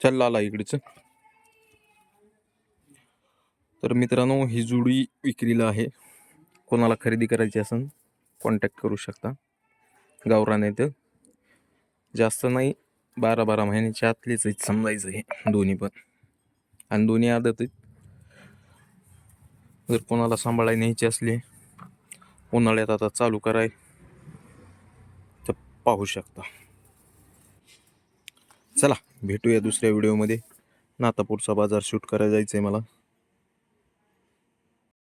चल आला इकडेच तर मित्रांनो ही जुडी विक्रीला आहे. कोणाला खरेदी करायची असेल कॉन्टॅक्ट करू शकता. गावरान येतं जास्त नाही बारा बारा महिन्याच्या आतलीच आहेत समजायचं हे दोन्ही पण. आणि दोन्ही आदत आहेत. जर कोणाला सांभाळायला न्यायची असली उन्हाळ्यात आता चालू कराय तर पाहू शकता. चला भेटूया दुसऱ्या व्हिडिओमध्ये नातापूरचा बाजार शूट करायला जायचं आहे मला.